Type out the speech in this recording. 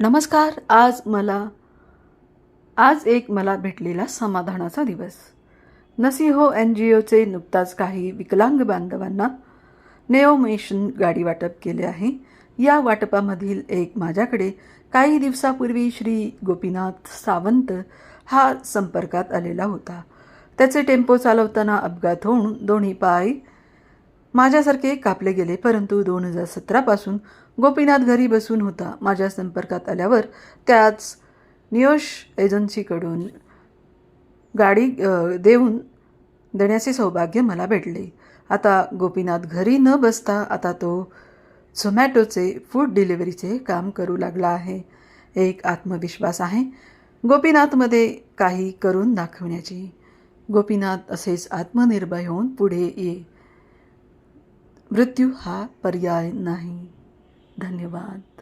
नमस्कार आज मला आज एक मला भेटलेला समाधानाचा दिवस. नसिहो एन जी ओचे नुकताच काही विकलांग बांधवांना नेओमेशन गाडी वाटप केले आहे. या वाटपामधील एक माझ्याकडे काही दिवसापूर्वी श्री गोपीनाथ सावंत हा संपर्कात आलेला होता. त्याचे टेम्पो चालवताना अपघात होऊन दोन्ही पाय माझ्यासारखे कापले गेले परंतु दोन हजार सतरापासून गोपीनाथ घरी बसून होता. माझ्या संपर्कात आल्यावर त्याच नियोश एजन्सीकडून गाडी देऊन देण्याचे सौभाग्य मला भेटले. आता गोपीनाथ घरी न बसता आता तो झोमॅटोचे फूड डिलिव्हरीचे काम करू लागला आहे. एक आत्मविश्वास आहे गोपीनाथमध्ये काही करून दाखवण्याची. गोपीनाथ असेच आत्मनिर्भय होऊन पुढे ये. मृत्यू हा पर्याय नाही. धन्यवाद.